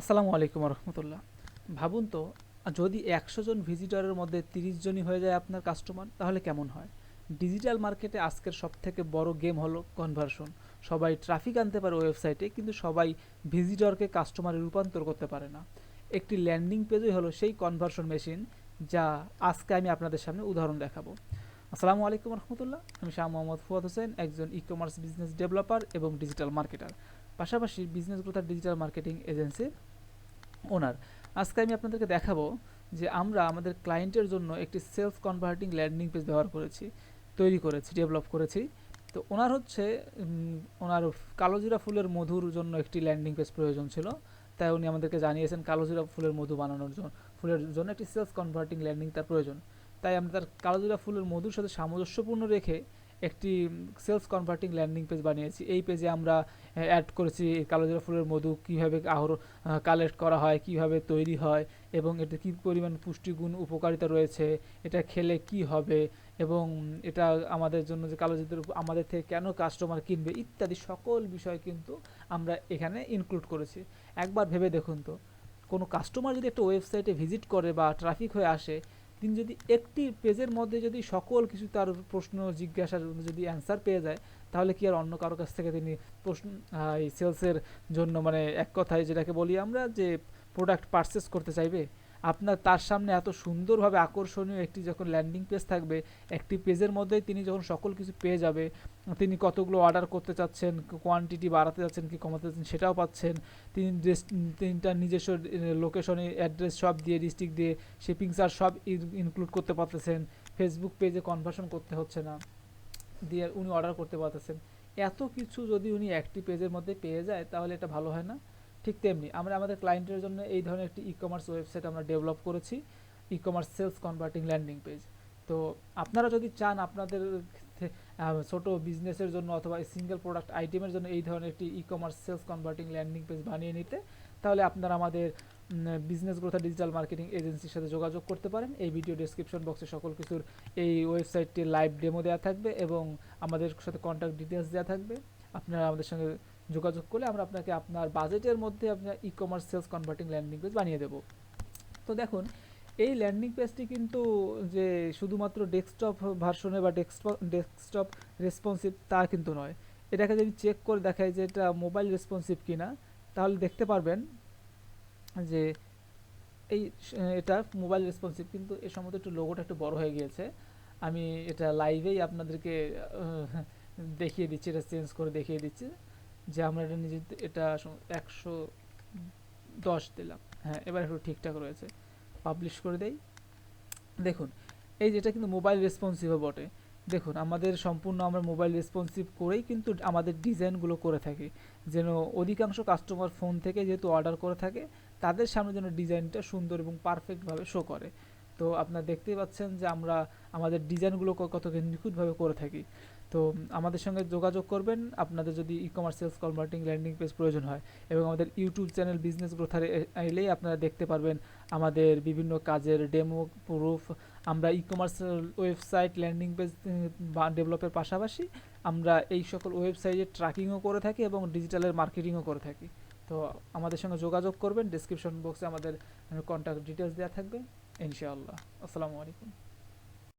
আসসালামু আলাইকুম রহমতুল্লাহ ভাবুন তো, যদি একশো জন ভিজিটরের মধ্যে তিরিশ জনই হয়ে যায় আপনার কাস্টমার তাহলে কেমন হয়? ডিজিটাল মার্কেটে আজকের সব থেকে বড় গেম হলো কনভার্সন সবাই ট্রাফিক আনতে পারে ওয়েবসাইটে কিন্তু সবাই ভিজিটরকে কাস্টমারে রূপান্তর করতে পারে না। একটি ল্যান্ডিং পেজই হলো সেই কনভার্সন মেশিন যা আজকে আমি আপনাদের সামনে উদাহরণ দেখাবো। আসসালামু আলাইকুম রহমতুল্লাহ আমি শাহ মোহাম্মদ ফুয়াদ হোসেন, একজন ই কমার্স বিজনেস ডেভেলপার এবং ডিজিটাল মার্কেটার পাশাপাশি বিজনেস গ্রোথ আর ডিজিটাল মার্কেটিং এজেন্সির ওনার আজকে আমি আপনাদেরকে দেখাবো যে আমরা আমাদের ক্লায়েন্টের জন্য একটি সেলফ কনভার্টিং ল্যান্ডিং পেজ ব্যবহার করেছি, তৈরি করেছি ডেভেলপ করেছি। তো ওনার হচ্ছে ওনার কালোজিরা ফুলের মধুর জন্য একটি ল্যান্ডিং পেজ প্রয়োজন ছিল। তাই উনি আমাদেরকে জানিয়েছেন কালোজিরা ফুলের মধু বানানোর জন্য ফুলের জন্য একটি সেলফ কনভার্টিং ল্যান্ডিং তার প্রয়োজন। তাই আমরা তার কালোজিরা ফুলের মধুর সাথে সামঞ্জস্যপূর্ণ রেখে একটি সেলস কনভার্টিং ল্যান্ডিং পেজ বানিয়েছি। এই পেজে আমরা অ্যাড করেছি কালোজিরা ফুলের মধু, কীভাবে আহর কালেক্ট করা হয়, কীভাবে তৈরি হয় এবং এতে কী পরিমাণ পুষ্টিগুণ উপকারিতা রয়েছে, এটা খেলে কি হবে এবং এটা আমাদের জন্য যে কালোজিদের আমাদের থেকে কেন কাস্টমার কিনবে, ইত্যাদি সকল বিষয় কিন্তু আমরা এখানে ইনক্লুড করেছি। একবার ভেবে দেখুন তো, কোনো কাস্টমার যদি একটা ওয়েবসাইটে ভিজিট করে বা ট্রাফিক হয়ে আসে তিনি যদি একটি পেজের মধ্যে যদি সকল কিছু তার প্রশ্ন, জিজ্ঞাসার যদি অ্যান্সার পেয়ে যায়, তাহলে কি আর অন্য কারও কাছ থেকে তিনি প্রশ্ন এই সেলসের জন্য মানে এক কথায় যেটাকে বলি আমরা যে প্রোডাক্ট পারচেস করতে চাইবে? আপনার তার সামনে এত সুন্দরভাবে আকর্ষণীয় একটি যখন ল্যান্ডিং পেজ থাকবে, একটি পেজের মধ্যেই তিনি যখন সকল কিছু পেয়ে যাবে, তিনি কতগুলো অর্ডার করতে চাচ্ছেন কোয়ান্টিটি বাড়াতে চাচ্ছেন কি কমাতে চাচ্ছেন সেটাও পাচ্ছেন, তিনি তিনি তার নিজস্ব লোকেশনে অ্যাড্রেস সব দিয়ে ডিস্ট্রিক্ট দিয়ে শিপিং চার্জ সব ইনক্লুড করতে পারতেছেন ফেসবুক পেজে কনভার্সন করতে হচ্ছে না, দিয়ে উনি অর্ডার করতে পারতেছেন। এত কিছু যদি উনি একটি পেজের মধ্যে পেয়ে যায়, তাহলে এটা ভালো হয় না? ঠিক তেমনি আমরা আমাদের ক্লায়েন্টের জন্য এই ধরনের একটি ই কমার্স ওয়েবসাইট আমরা ডেভেলপ করেছি e commerce sales converting landing page তো আপনারা যদি চান আপনাদের ছোট বিজনেসের জন্য অথবা সিঙ্গেল প্রোডাক্ট আইটেমের জন্য এই ধরনের একটি e commerce sales converting landing page বানিয়ে নিতে, তাহলে আপনারা আমাদের বিজনেস গ্রোথ ডিজিটাল মার্কেটিং এজেন্সির সাথে যোগাযোগ করতে পারেন। এই ভিডিও ডেসক্রিপশন বক্সে সকল কিছুর এই ওয়েবসাইটটির লাইভ ডেমো দেওয়া থাকবে এবং আমাদের সাথে কন্ট্যাক্ট ডিটেলস দেওয়া থাকবে। আপনারা আমাদের সঙ্গে যোগাযোগ করলে আমরা আপনাকে আপনার বাজেটের মধ্যে আপনার e commerce sales converting landing page বানিয়ে দেবো। তো দেখুন, এই ল্যান্ডিং পেজটি কিন্তু যে শুধুমাত্র ডেস্কটপ ভার্সনে বা ডেস্কটপ ডেস্কটপ রেসপন্সিভ তা কিন্তু নয়। এটাকে যদি চেক করে দেখায় যে এটা মোবাইল রেসপন্সিভ কিনা, তাহলে দেখতে পারবেন যে এই এটা মোবাইল রেসপন্সিভ কিন্তু এর সম্বন্ধে একটু লোগোটা একটু বড় হয়ে গিয়েছে। আমি এটা লাইভেই আপনাদেরকে দেখিয়ে দিচ্ছি, এটা চেঞ্জ করে দেখিয়ে দিচ্ছি। যে আমরা এটা নিজে এটা একশো দশ দিলাম। হ্যাঁ এবার একটু ঠিকঠাক রয়েছে। পাবলিশ করে দেই। দেখুন, এই যেটা কিন্তু মোবাইল রেসপন্সিভও বটে। দেখুন, আমাদের সম্পূর্ণ আমরা মোবাইল রেসপন্সিভ করেই কিন্তু আমাদের ডিজাইনগুলো করে থাকি। যেন অধিকাংশ কাস্টমার ফোন থেকে যেহেতু অর্ডার করে থাকে, তাদের সামনে যেন ডিজাইনটা সুন্দর এবং পারফেক্টভাবে শো করে। তো আপনারা দেখতেই পাচ্ছেন যে আমরা আমাদের ডিজাইনগুলো কত নিখুঁতভাবে করে থাকি। তো আমাদের সঙ্গে যোগাযোগ করবেন। আপনাদের যদি e commerce sales converting landing page প্রয়োজন হয় এবং আমাদের ইউটিউব চ্যানেল বিজনেস গ্রোথারে এলেই আপনারা দেখতে পারবেন আমাদের বিভিন্ন কাজের ডেমো প্রুফ আমরা e commerce website landing page ডেভেলপের পাশাপাশি আমরা এই সকল ওয়েবসাইটে ট্র্যাকিংও করে থাকি এবং ডিজিটালের মার্কেটিংও করে থাকি। তো আমাদের সঙ্গে যোগাযোগ করবেন। ডিসক্রিপশন বক্সে আমাদের কন্ট্যাক্ট ডিটেলস দেওয়া থাকবে। ইনশাআল্লাহ। আসসালামু আলাইকুম।